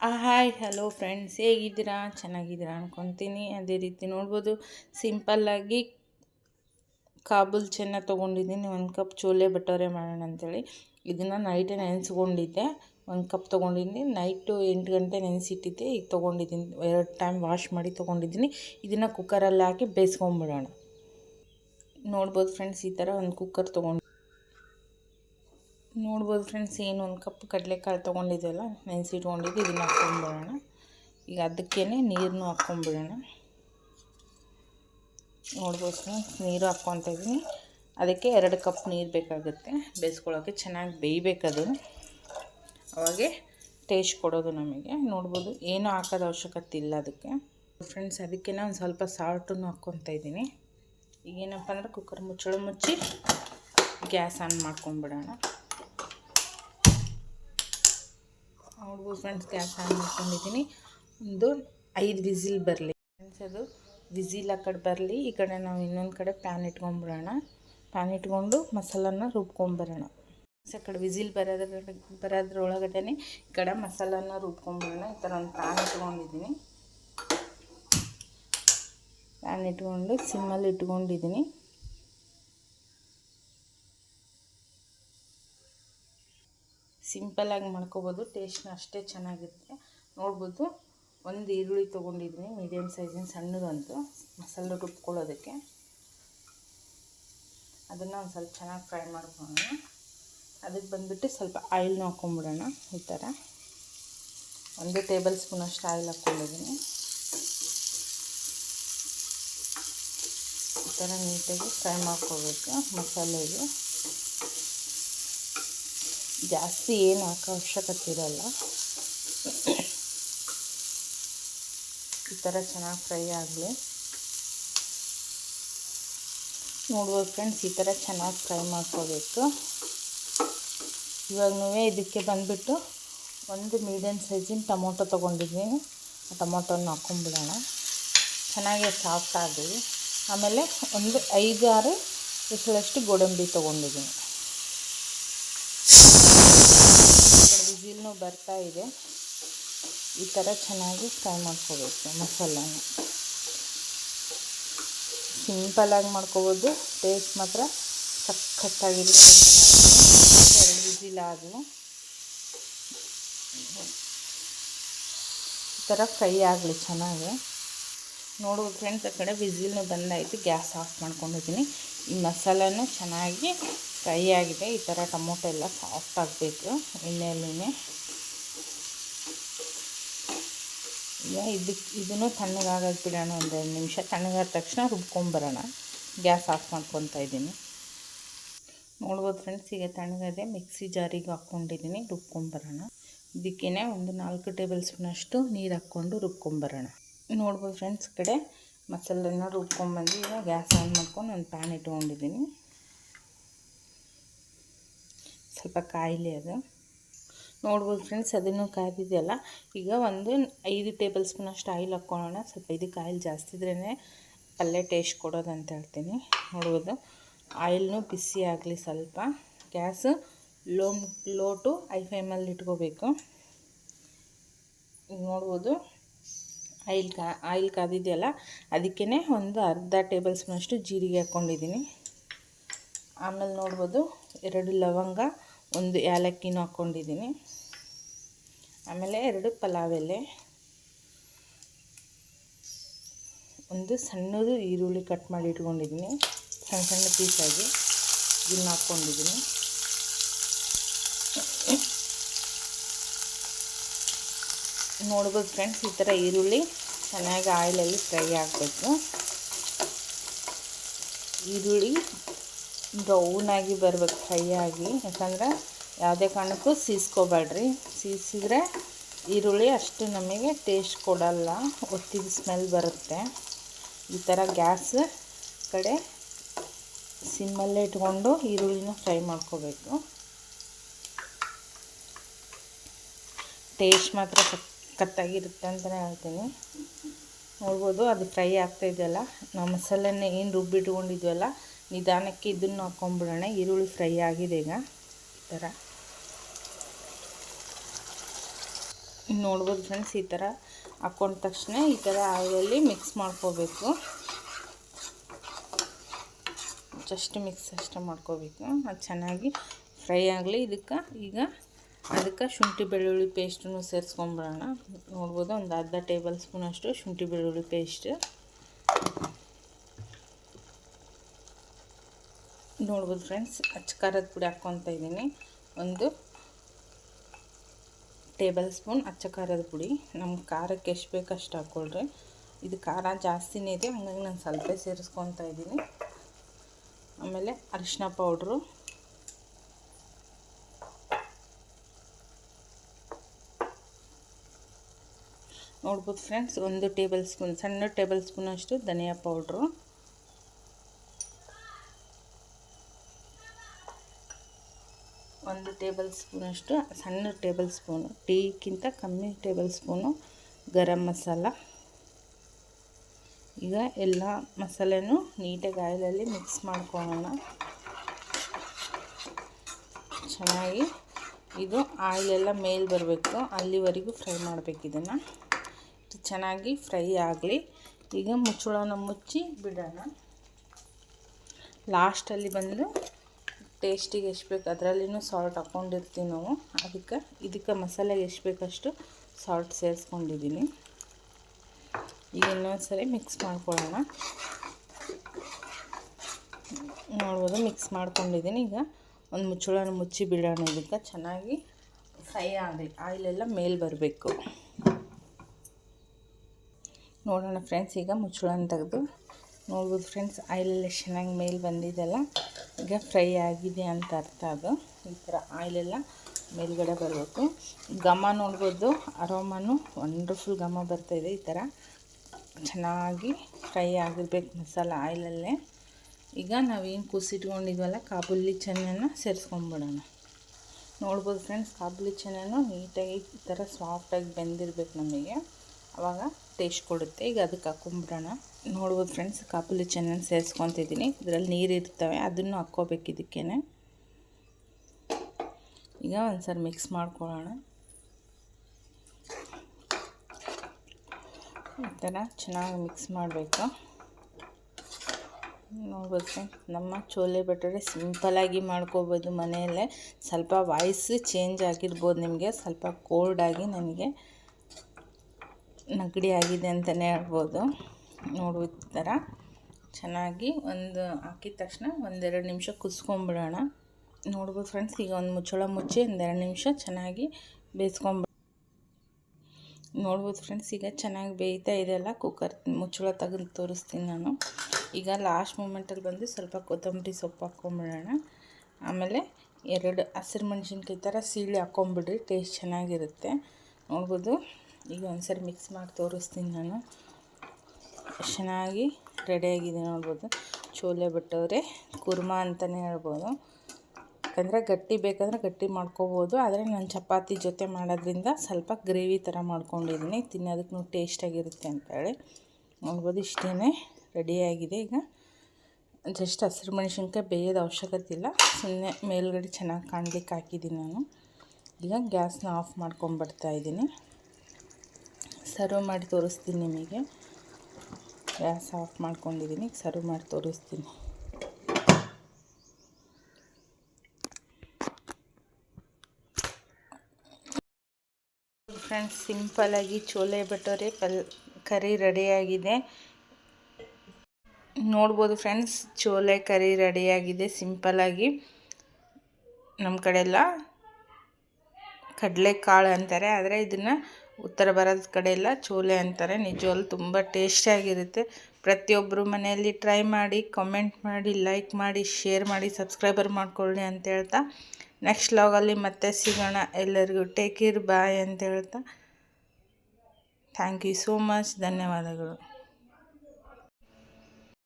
Hi hello friends ಹೇಗಿದ್ದೀರಾ? ಚೆನ್ನಾಗಿದ್ದೀರಾ ಅನ್ಕೊತೀನಿ. ಅದೇ ರೀತಿ ನೋಡ್ಬೋದು ಸಿಂಪಲ್ಲಾಗಿ ಕಾಬೂಲ್ ಚೆನ್ನ ತೊಗೊಂಡಿದ್ದೀನಿ. ಒಂದು ಕಪ್ ಚೋಲೆ ಬಟೋರೆ ಮಾಡೋಣ ಅಂಥೇಳಿ ಇದನ್ನು ನೈಟೇ ನೆನೆಸ್ಕೊಂಡಿದ್ದೆ. ಒಂದು ಕಪ್ ತೊಗೊಂಡಿದ್ದೀನಿ. ನೈಟು ಎಂಟು ಗಂಟೆ ನೆನೆಸಿಟ್ಟಿದ್ದೆ. ಈಗ ತೊಗೊಂಡಿದ್ದೀನಿ. ಎರಡು ಟೈಮ್ ವಾಶ್ ಮಾಡಿ ತೊಗೊಂಡಿದ್ದೀನಿ. ಇದನ್ನು ಕುಕ್ಕರಲ್ಲಿ ಹಾಕಿ ಬೇಯಿಸ್ಕೊಂಬಿಡೋಣ. ನೋಡ್ಬೋದು ಫ್ರೆಂಡ್ಸ್ ಈ ಥರ ಒಂದು ಕುಕ್ಕರ್ ತೊಗೊಂಡು ನೋಡ್ಬೋದು ಫ್ರೆಂಡ್ಸ್, ಏನು ಒಂದು ಕಪ್ ಕಡಲೆಕಾಳು ತೊಗೊಂಡಿದ್ದೆಲ್ಲ ನೆನೆಸಿಟ್ಕೊಂಡಿದ್ದು ಇದನ್ನು ಹಾಕ್ಕೊಂಡ್ಬಿಡೋಣ. ಈಗ ಅದಕ್ಕೇ ನೀರನ್ನು ಹಾಕ್ಕೊಂಡ್ಬಿಡೋಣ. ನೋಡ್ಬೋದು ಫ್ರೆಂಡ್ಸ್, ನೀರು ಹಾಕ್ಕೊತ ಇದ್ದೀನಿ ಅದಕ್ಕೆ ಎರಡು ಕಪ್ ನೀರು ಬೇಕಾಗುತ್ತೆ. ಬೇಯಿಸ್ಕೊಳ್ಳೋಕ್ಕೆ ಚೆನ್ನಾಗಿ ಬೇಯಬೇಕದು. ಅವಾಗೆ ಟೇಸ್ಟ್ ಕೊಡೋದು ನಮಗೆ. ನೋಡ್ಬೋದು ಏನೂ ಹಾಕೋದು ಅವಶ್ಯಕತೆ ಇಲ್ಲ ಅದಕ್ಕೆ. ಫ್ರೆಂಡ್ಸ್, ಅದಕ್ಕೆ ಒಂದು ಸ್ವಲ್ಪ ಸಾಲ್ಟನ್ನು ಹಾಕ್ಕೊತ ಇದ್ದೀನಿ ಈಗೇನಪ್ಪ ಅಂದರೆ ಕುಕ್ಕರ್ ಮುಚ್ಚಳ ಮುಚ್ಚಿ ಗ್ಯಾಸ್ ಆನ್ ಮಾಡ್ಕೊಂಬಿಡೋಣ ನೋಡ್ಬೋದು ಫ್ರೆಂಡ್ಸ್ ಗ್ಯಾಸ್ ಆನ್ ಮಾಡ್ಕೊಂಡಿದ್ದೀನಿ ಒಂದು ಐದು ವಿಸಿಲ್ ಬರಲಿ. ಫ್ರೆಂಡ್ಸ್ ಅದು ವಿಸಿಲ್ ಆ ಕಡೆ ಬರಲಿ. ಈ ಕಡೆ ನಾವು ಇನ್ನೊಂದು ಕಡೆ ಪ್ಯಾನ್ ಇಟ್ಕೊಂಡ್ಬಿಡೋಣ. ಪ್ಯಾನ್ ಇಟ್ಕೊಂಡು ಮಸಾಲನ್ನ ರುಬ್ಕೊಂಬರೋಣ ಆ ಕಡೆ ವಿಸಿಲ್ ಬರೋದ್ರ ಬರೋದ್ರೊಳಗಡೆ ಈ ಕಡೆ ಮಸಾಲನ್ನ ರುಬ್ಕೊಂಡ್ಬಿಡೋಣ. ಈ ಥರ ಒಂದು ಪ್ಯಾನ್ ಇಟ್ಕೊಂಡಿದ್ದೀನಿ. ಪ್ಯಾನ್ ಇಟ್ಕೊಂಡು ಸಿಮ್ಮಲ್ಲಿ ಇಟ್ಕೊಂಡಿದ್ದೀನಿ. ಸಿಂಪಲ್ಲಾಗಿ ಮಾಡ್ಕೋಬೋದು. ಟೇಸ್ಟ್ನ ಅಷ್ಟೇ ಚೆನ್ನಾಗಿರುತ್ತೆ. ನೋಡ್ಬೋದು ಒಂದು ಈರುಳ್ಳಿ ತೊಗೊಂಡಿದ್ದೀನಿ. ಮೀಡಿಯಮ್ ಸೈಜಿನ ಸಣ್ಣದಂತು. ಮಸಾಲೆ ರುಬ್ಕೊಳ್ಳೋದಕ್ಕೆ. ಅದನ್ನು ಒಂದು ಸ್ವಲ್ಪ ಚೆನ್ನಾಗಿ ಫ್ರೈ ಮಾಡ್ಕೊಳ್ಳೋಣ. ಅದಕ್ಕೆ ಬಂದುಬಿಟ್ಟು ಸ್ವಲ್ಪ ಆಯಿಲ್ನ ಹಾಕ್ಕೊಂಬಿಡೋಣ ಈ ಥರ. ಒಂದು ಟೇಬಲ್ ಸ್ಪೂನಷ್ಟು ಆಯಿಲ್ ಹಾಕ್ಕೊಂಡಿದ್ದೀನಿ. ಈ ಥರ ನೀಟಾಗಿ ಫ್ರೈ ಮಾಡ್ಕೋಬೇಕು ಮಸಾಲೆಗೆ. ಜಾಸ್ತಿ ಏನು ಹಾಕೋ ಅವಶ್ಯಕತೆ ಇರೋಲ್ಲ. ಈ ಥರ ಚೆನ್ನಾಗಿ ಫ್ರೈ ಆಗಲಿ. ನೋಡ್ಬೋದು ಫ್ರೆಂಡ್ಸ್, ಈ ಥರ ಚೆನ್ನಾಗಿ ಫ್ರೈ ಮಾಡ್ಕೋಬೇಕು. ಇವಾಗ ಇದಕ್ಕೆ ಬಂದುಬಿಟ್ಟು ಒಂದು ಮೀಡಿಯಮ್ ಸೈಜಿನ ಟೊಮೊಟೊ ತೊಗೊಂಡಿದ್ದೀನಿ. ಆ ಟೊಮೊಟೊನ ಹಾಕ್ಕೊಂಬಿಡೋಣ ಚೆನ್ನಾಗಿ ಸಾಫ್ಟ್ ಆಗಲಿ ಆಮೇಲೆ ಒಂದು ಐದು ಆರು ವಿಷಲಷ್ಟು ಗೋಡಂಬಿ ತೊಗೊಂಡಿದ್ದೀನಿ. ವಿಜಿಲ್ನೂ ಬರ್ತಾ ಇದೆ. ಈ ಥರ ಚೆನ್ನಾಗಿ ಫ್ರೈ ಮಾಡ್ಕೋಬೇಕು ಮಸಾಲನ. ಸಿಂಪಲಾಗಿ ಮಾಡ್ಕೋಬೋದು. ಟೇಸ್ಟ್ ಮಾತ್ರ ಸಖತ್ತಾಗಿರುತ್ತೆ ಎರಡು ವಿಸಿಲ್ ಆದವು ಈ ಥರ ಫ್ರೈ ಆಗಲಿ ಚೆನ್ನಾಗಿ. ನೋಡ್ಬೋದು ಫ್ರೆಂಡ್ಸ್ ಆ ಕಡೆ ವಿಸಿಲ್ನು ಬಂದಾಯಿತು. ಗ್ಯಾಸ್ ಆಫ್ ಮಾಡ್ಕೊಂಡಿದ್ದೀನಿ. ಈ ಮಸಾಲನೂ ಚೆನ್ನಾಗಿ ಫ್ರೈ ಆಗಿದೆ. ಈ ಥರ ಟೊಮೊಟೊ ಎಲ್ಲ ಸಾಫ್ಟ್ ಆಗಬೇಕು. ಎಣ್ಣೆಯಲ್ಲಿನೇ. ಈಗ ಇದಕ್ಕೆ ಇದನ್ನು ತಣ್ಣಗಾಗಕ್ಕೆ ಬಿಡೋಣ. ಒಂದು ಎರಡು ನಿಮಿಷ ತಣ್ಣಗಾದ ತಕ್ಷಣ ರುಬ್ಕೊಂಬರೋಣ. ಗ್ಯಾಸ್ ಆಫ್ ಮಾಡ್ಕೊತಾ ಇದ್ದೀನಿ. ನೋಡ್ಬೋದು ಫ್ರೆಂಡ್ಸ್, ಈಗ ತಣ್ಣಗದೆ ಮಿಕ್ಸಿ ಜಾರಿಗೆ ಹಾಕ್ಕೊಂಡಿದ್ದೀನಿ. ರುಬ್ಕೊಂಬರೋಣ. ಇದಕ್ಕೇ ಒಂದು ನಾಲ್ಕು ಟೇಬಲ್ ಸ್ಪೂನಷ್ಟು ನೀರು ಹಾಕ್ಕೊಂಡು ರುಬ್ಕೊಂಬರೋಣ. ನೋಡ್ಬೋದು ಫ್ರೆಂಡ್ಸ್ ಕಡೆ ಮಸಾಲೆನ ರುಬ್ಕೊಂಬಂದು ಈಗ ಗ್ಯಾಸ್ ಆನ್ ಮಾಡ್ಕೊಂಡು ಒಂದು ಪ್ಯಾನ್ ಇಟ್ಕೊಂಡಿದ್ದೀನಿ. ಸ್ವಲ್ಪ ಕಾಯಿಲೆ ಅದು. ನೋಡ್ಬೋದು ಫ್ರೆಂಡ್ಸ್ ಅದನ್ನು ಕಾಯ್ದಿದೆಯಲ್ಲ? ಈಗ ಒಂದು ಐದು ಟೇಬಲ್ ಸ್ಪೂನಷ್ಟು ಆಯಿಲ್ ಹಾಕ್ಕೊಳ್ಳೋಣ. ಸ್ವಲ್ಪ ಇದಕ್ಕೆ ಆಯಿಲ್ ಜಾಸ್ತಿ ಇದ್ರೇ ಪಲ್ಯ ಟೇಸ್ಟ್ ಕೊಡೋದು ಅಂತ ಹೇಳ್ತೀನಿ. ನೋಡ್ಬೋದು. ಆಯಿಲ್ನು ಬಿಸಿ ಆಗಲಿ ಸ್ವಲ್ಪ. Gas low low to high ಫ್ಲೇಮಲ್ಲಿ ಇಟ್ಕೋಬೇಕು. ಈಗ ನೋಡ್ಬೋದು. ಆಯಿಲ್ ಕಾ ಆಯಿಲ್ ಕಾದಿದೆಯಲ್ಲ? ಅದಕ್ಕೇ ಒಂದು ಅರ್ಧ ಟೇಬಲ್ ಸ್ಪೂನಷ್ಟು ಜೀರಿಗೆ ಹಾಕ್ಕೊಂಡಿದ್ದೀನಿ. ಆಮೇಲೆ ನೋಡ್ಬೋದು, ಎರಡು ಲವಂಗ ಒಂದು ಏಲಕ್ಕಿನೂ ಹಾಕ್ಕೊಂಡಿದ್ದೀನಿ. ಆಮೇಲೆ ಎರಡು ಪಲಾವ್ ಎಲೆ ಒಂದು ಸಣ್ಣದು ಈರುಳ್ಳಿ ಕಟ್ ಮಾಡಿ ಇಟ್ಕೊಂಡಿದ್ದೀನಿ. ಸಣ್ಣ ಸಣ್ಣ ಪೀಸಾಗಿ ಇದನ್ನ ಹಾಕ್ಕೊಂಡಿದ್ದೀನಿ. ನೋಡ್ಬೋದು ಫ್ರೆಂಡ್ಸ್, ಈ ಥರ ಈರುಳ್ಳಿ ಚೆನ್ನಾಗಿ ಆಯಿಲಲ್ಲಿ ಫ್ರೈ ಆಗಬೇಕು. ಈರುಳ್ಳಿ ಬ್ರೌನಾಗಿ ಬರ್ಬೇಕು, ಫ್ರೈ ಆಗಿ. ಯಾಕಂದ್ರೆ ಯಾವುದೇ ಕಾರಣಕ್ಕೂ ಸೀಸ್ಕೋಬೇಡ್ರಿ. ಸೀಸಿದ್ರೆ ಈರುಳ್ಳಿ ಅಷ್ಟು ನಮಗೆ ಟೇಸ್ಟ್ ಕೊಡಲ್ಲ ಒತ್ತಿದ ಸ್ಮೆಲ್ ಬರುತ್ತೆ. ಈ ಥರ ಗ್ಯಾಸ್ ಕಡೆ ಸಿಮ್ಮಲ್ಲೇ ಇಟ್ಕೊಂಡು ಈರುಳ್ಳಿನ ಫ್ರೈ ಮಾಡ್ಕೋಬೇಕು. ಟೇಸ್ಟ್ ಮಾತ್ರ ಕತ್ತಾಗಿರುತ್ತೆ ಅಂತಲೇ ಹೇಳ್ತೀನಿ. ನೋಡ್ಬೋದು ಅದು ಫ್ರೈ ಆಗ್ತಾಯಿದೆಯಲ್ಲ ನಾವು ಮಸಾಲೆನ ಏನು ರುಬ್ಬಿಟ್ಕೊಂಡಿದ್ವಲ್ಲ ನಿಧಾನಕ್ಕೆ ಇದನ್ನು ಹಾಕ್ಕೊಂಬಿಡೋಣ ಈರುಳ್ಳಿ ಫ್ರೈ ಆಗಿದೆ ಈಗ. ಈ ಥರ. ನೋಡ್ಬೋದು ಫ್ರೆಂಡ್ಸ್, ಈ ಥರ ಹಾಕ್ಕೊಂಡ ತಕ್ಷಣ ಈ ಥರ ಆಯಿಲಲ್ಲಿ ಮಿಕ್ಸ್ ಮಾಡ್ಕೋಬೇಕು. ಜಸ್ಟ್ ಮಿಕ್ಸ್ ಅಷ್ಟೇ ಮಾಡ್ಕೋಬೇಕು. ಅದು ಚೆನ್ನಾಗಿ ಫ್ರೈ ಆಗಲಿ. ಇದಕ್ಕೆ ಈಗ ಅದಕ್ಕೆ ಶುಂಠಿ ಬೆಳ್ಳುಳ್ಳಿ ಪೇಸ್ಟನ್ನು ಸೇರಿಸ್ಕೊಂಬಿಡೋಣ. ನೋಡ್ಬೋದು ಒಂದು ಅರ್ಧ ಟೇಬಲ್ ಸ್ಪೂನಷ್ಟು ಶುಂಠಿ ಬೆಳ್ಳುಳ್ಳಿ ಪೇಸ್ಟ್. ನೋಡ್ಬೋದು ಫ್ರೆಂಡ್ಸ್. ಅಚ್ಚ ಖಾರದ ಪುಡಿ ಹಾಕ್ಕೊತ ಇದ್ದೀನಿ. ಒಂದು ಟೇಬಲ್ ಸ್ಪೂನ್ ಅಚ್ಚ ಖಾರದ ಪುಡಿ. ನಮ್ಮ ಖಾರಕ್ಕೆ ಎಷ್ಟು ಬೇಕು ಅಷ್ಟು ಹಾಕ್ಕೊಳ್ರಿ. ಇದು ಖಾರ ಜಾಸ್ತಿನೇ ಇದೆ. ಹಂಗಾಗಿ ನಾನು ಸ್ವಲ್ಪ ಸೇರಿಸ್ಕೊತಾ ಇದ್ದೀನಿ. ಆಮೇಲೆ ಅರಿಶಿನ ಪೌಡ್ರು. ನೋಡ್ಬೋದು ಫ್ರೆಂಡ್ಸ್, ಒಂದು ಟೇಬಲ್ ಸ್ಪೂನ್, ಸಣ್ಣ ಟೇಬಲ್ ಸ್ಪೂನಷ್ಟು ಧನಿಯಾ ಪೌಡ್ರು ಒಂದು ಟೇಬಲ್ ಸ್ಪೂನಷ್ಟು, ಸಣ್ಣ ಟೇಬಲ್ ಸ್ಪೂನು, ಟೀಕ್ಕಿಂತ ಕಮ್ಮಿ ಟೇಬಲ್ ಸ್ಪೂನು ಗರಂ ಮಸಾಲ. ಈಗ ಎಲ್ಲ ಮಸಾಲೆನೂ ನೀಟಾಗಿ ಆಯಿಲಲ್ಲಿ ಮಿಕ್ಸ್ ಮಾಡ್ಕೊಳ್ಳೋಣ. ಚೆನ್ನಾಗಿ ಇದು ಆಯಿಲೆಲ್ಲ ಮೇಲೆ ಬರಬೇಕು, ಅಲ್ಲಿವರೆಗೂ ಫ್ರೈ ಮಾಡಬೇಕು ಇದನ್ನು. ಚೆನ್ನಾಗಿ ಫ್ರೈ ಆಗಲಿ. ಈಗ ಮುಚ್ಚಳನ ಮುಚ್ಚಿ ಬಿಡೋಣ. ಲಾಸ್ಟಲ್ಲಿ ಬಂದು ಟೇಸ್ಟಿಗೆ ಎಷ್ಟು ಬೇಕು ಅದರಲ್ಲಿನೂ ಸಾಲ್ಟ್ ಹಾಕ್ಕೊಂಡಿರ್ತೀವಿ ನಾವು. ಅದಕ್ಕೆ ಇದಕ್ಕೆ ಮಸಾಲೆಗೆ ಎಷ್ಟು ಬೇಕಷ್ಟು ಸಾಲ್ಟ್ ಸೇರಿಸ್ಕೊಂಡಿದ್ದೀನಿ. ಈಗ ಇನ್ನೊಂದು ಸರಿ ಮಿಕ್ಸ್ ಮಾಡ್ಕೊಳ್ಳೋಣ. ನೋಡ್ಬೋದು ಮಿಕ್ಸ್ ಮಾಡ್ಕೊಂಡಿದ್ದೀನಿ. ಈಗ ಒಂದು ಮುಚ್ಚಳನ ಮುಚ್ಚಿ ಬಿಡೋಣ ಇದಕ್ಕೆ. ಚೆನ್ನಾಗಿ ಫ್ರೈ ಆಗಲಿ ಆಯಿಲೆಲ್ಲ ಮೇಲೆ ಬರಬೇಕು. ನೋಡೋಣ ಫ್ರೆಂಡ್ಸ್ ಈಗ ಮುಚ್ಚಳನ ತೆಗೆದು. ನೋಡ್ಬೋದು ಫ್ರೆಂಡ್ಸ್ ಆಯಿಲೆಲ್ಲ ಚೆನ್ನಾಗಿ ಮೇಲೆ ಬಂದಿದೆಲ್ಲ ಈಗ ಫ್ರೈ ಆಗಿದೆ ಅಂತ ಅರ್ಥ ಅದು. ಈ ಥರ ಆಯಿಲೆಲ್ಲ ಮೇಲ್ಗಡೆ ಬರಬೇಕು. ಘಮ ನೋಡ್ಬೋದು, ಅರೋಮನು ವಂಡರ್ಫುಲ್ ಘಮ ಬರ್ತಾಯಿದೆ ಈ ಥರ. ಚೆನ್ನಾಗಿ ಫ್ರೈ ಆಗಿರ್ಬೇಕು ಮಸಾಲ ಆಯಿಲಲ್ಲೇ ಈಗ ನಾವೇನು ಕುಸಿಟ್ಕೊಂಡಿದ್ವಲ್ಲ ಕಾಬುಲಿ ಚೆನ್ನನ್ನು ಸೇರಿಸ್ಕೊಂಡ್ಬಿಡೋಣ ನೋಡ್ಬೋದು ಫ್ರೆಂಡ್ಸ್ ಕಾಬುಲಿ ಚೆನ್ನನ್ನು ನೀಟಾಗಿ ಈ ಥರ ಸಾಫ್ಟಾಗಿ ಬೆಂದಿರ್ಬೇಕು ನಮಗೆ. ಆವಾಗ ಟೇಸ್ಟ್ ಕೊಡುತ್ತೆ ಈಗ ಅದಕ್ಕೆ ಹಾಕೊಂಬಿಡೋಣ ನೋಡ್ಬೋದು ಫ್ರೆಂಡ್ಸ್ ಕಾಪುಲಿ ಚೆನ್ನಾಗಿ ಸೇರಿಸ್ಕೊತಿದ್ದೀನಿ. ಇದರಲ್ಲಿ ನೀರು ಇರ್ತವೆ, ಅದನ್ನು ಹಾಕ್ಕೋಬೇಕು ಇದಕ್ಕೇ ಈಗ ಒಂದು ಸರಿ ಮಿಕ್ಸ್ ಮಾಡ್ಕೊಳ್ಳೋಣ. ಈ ಥರ ಚೆನ್ನಾಗಿ ಮಿಕ್ಸ್ ಮಾಡಬೇಕು. ನೋಡ್ಬೋದು ಫ್ರೆಂಡ್ಸ್ ನಮ್ಮ ಚೋಲೆ ಬಟಾಟೆ ಸಿಂಪಲಾಗಿ ಮಾಡ್ಕೋಬೋದು ಮನೆಯಲ್ಲೇ. ಸ್ವಲ್ಪ ವಾಯ್ಸ್ ಚೇಂಜ್ ಆಗಿರ್ಬೋದು ನಿಮಗೆ, ಸ್ವಲ್ಪ ಕೋಲ್ಡಾಗಿ ನನಗೆ. ನಗಡಿ ಆಗಿದೆ ಅಂತಲೇ ಹೇಳ್ಬೋದು. ನೋಡುವ ಥರ. ಚೆನ್ನಾಗಿ ಒಂದು ಹಾಕಿದ ತಕ್ಷಣ ಒಂದೆರಡು ನಿಮಿಷ ಕುಸ್ಕೊಂಬಿಡೋಣ ನೋಡ್ಬೋದು ಫ್ರೆಂಡ್ಸ್ ಈಗ ಒಂದು ಮುಚ್ಚಳ ಮುಚ್ಚಿ ಒಂದೆರಡು ನಿಮಿಷ ಚೆನ್ನಾಗಿ ಬೇಯಿಸ್ಕೊಂಬ ನೋಡ್ಬೋದು ಫ್ರೆಂಡ್ಸ್ ಈಗ ಚೆನ್ನಾಗಿ ಬೇಯ್ತಾ ಇದೆಯಲ್ಲ ಕುಕ್ಕರ್ ಮುಚ್ಚಳ ತೆಗೆದು ತೋರಿಸ್ತೀನಿ ನಾನು. ಈಗ ಲಾಸ್ಟ್ ಮೂಮೆಂಟಲ್ಲಿ ಬಂದು ಸ್ವಲ್ಪ ಕೊತ್ತಂಬರಿ ಸೊಪ್ಪು ಹಾಕ್ಕೊಂಬಿಡೋಣ. ಆಮೇಲೆ ಎರಡು ಹಸಿರು ಮೆಣಸಿನ್ಕಾಯಿ ಥರ ಸೀಳಿ ಹಾಕ್ಕೊಂಬಿಡ್ರಿ ಟೇಸ್ಟ್ ಚೆನ್ನಾಗಿರುತ್ತೆ. ನೋಡ್ಬೋದು ಈಗ ಒಂದ್ಸರಿ ಮಿಕ್ಸ್ ಮಾಡಿ ತೋರಿಸ್ತೀನಿ ನಾನು. ಚೆನ್ನಾಗಿ ರೆಡಿಯಾಗಿದೆ ನೋಡ್ಬೋದು. ಚೋಲೆ ಬಿಟ್ಟವ್ರೆ, ಕುರ್ಮಾ ಅಂತಲೇ ಹೇಳ್ಬೋದು. ಯಾಕಂದರೆ ಗಟ್ಟಿ ಬೇಕಂದರೆ ಗಟ್ಟಿ ಮಾಡ್ಕೋಬೋದು, ಆದರೆ ನಾನು ಚಪಾತಿ ಜೊತೆ ಮಾಡೋದ್ರಿಂದ ಸ್ವಲ್ಪ ಗ್ರೇವಿ ಥರ ಮಾಡ್ಕೊಂಡಿದ್ದೀನಿ ತಿನ್ನೋದಕ್ಕೂ ಟೇಸ್ಟಾಗಿರುತ್ತೆ ಅಂತೇಳಿ ನೋಡ್ಬೋದು ಇಷ್ಟೇ ರೆಡಿಯಾಗಿದೆ ಈಗ. ಜಸ್ಟ್ ಹಸಿರು ಮೆಣಸಿನ್ಕಾಯಿ ಬೇಯೋದು ಅವಶ್ಯಕತೆ ಇಲ್ಲ. ಸುಮ್ಮನೆ ಮೇಲ್ಗಡೆ ಚೆನ್ನಾಗಿ ಕಾಣಲಿಕ್ಕೆ ಹಾಕಿದ್ದೀನಿ ನಾನು. ಈಗ ಗ್ಯಾಸ್ನ ಆಫ್ ಮಾಡ್ಕೊಂಬರ್ತಾಯಿದ್ದೀನಿ ಸರ್ವ್ ಮಾಡಿ ತೋರಿಸ್ತೀನಿ ನಿಮಗೆ. ಗ್ಯಾಸ್ ಆಫ್ ಮಾಡ್ಕೊಂಡಿದ್ದೀನಿ, ಸರ್ವ್ ಮಾಡಿ ತೋರಿಸ್ತೀನಿ. ಫ್ರೆಂಡ್ಸ್ ಸಿಂಪಲ್ಲಾಗಿ ಚೋಲೆ ಬಟೋರೆ ಪಲ್ ಕರಿ ರೆಡಿಯಾಗಿದೆ ನೋಡ್ಬೋದು ಫ್ರೆಂಡ್ಸ್ ಚೋಲೆ ಕರಿ ರೆಡಿಯಾಗಿದೆ ಸಿಂಪಲ್ಲಾಗಿ ನಮ್ಮ ಕಡೆಲ್ಲ ಕಡಲೆಕಾಳು ಅಂತಾರೆ, ಆದರೆ ಇದನ್ನು ಉತ್ತರ ಭಾರತದ ಕಡೆ ಎಲ್ಲ ಚೋಲೆ ಅಂತಾರೆ. ನಿಜವಾಗ್ಲು ತುಂಬ ಟೇಸ್ಟಿಯಾಗಿರುತ್ತೆ ಪ್ರತಿಯೊಬ್ಬರು ಮನೆಯಲ್ಲಿ ಟ್ರೈ ಮಾಡಿ ಕಮೆಂಟ್ ಮಾಡಿ ಲೈಕ್ ಮಾಡಿ ಶೇರ್ ಮಾಡಿ ಸಬ್ಸ್ಕ್ರೈಬರ್ ಮಾಡ್ಕೊಳ್ಳಿ ಅಂತ ಹೇಳ್ತಾ. ನೆಕ್ಸ್ಟ್ ಲಾಗಲ್ಲಿ ಮತ್ತೆ ಸಿಗೋಣ. ಎಲ್ಲರಿಗೂ ಟೇಕ್ ಕೇರ್ ಬಾಯ್ ಅಂತ ಹೇಳ್ತಾ. ಥ್ಯಾಂಕ್ ಯು ಸೋ ಮಚ್ ಧನ್ಯವಾದಗಳು.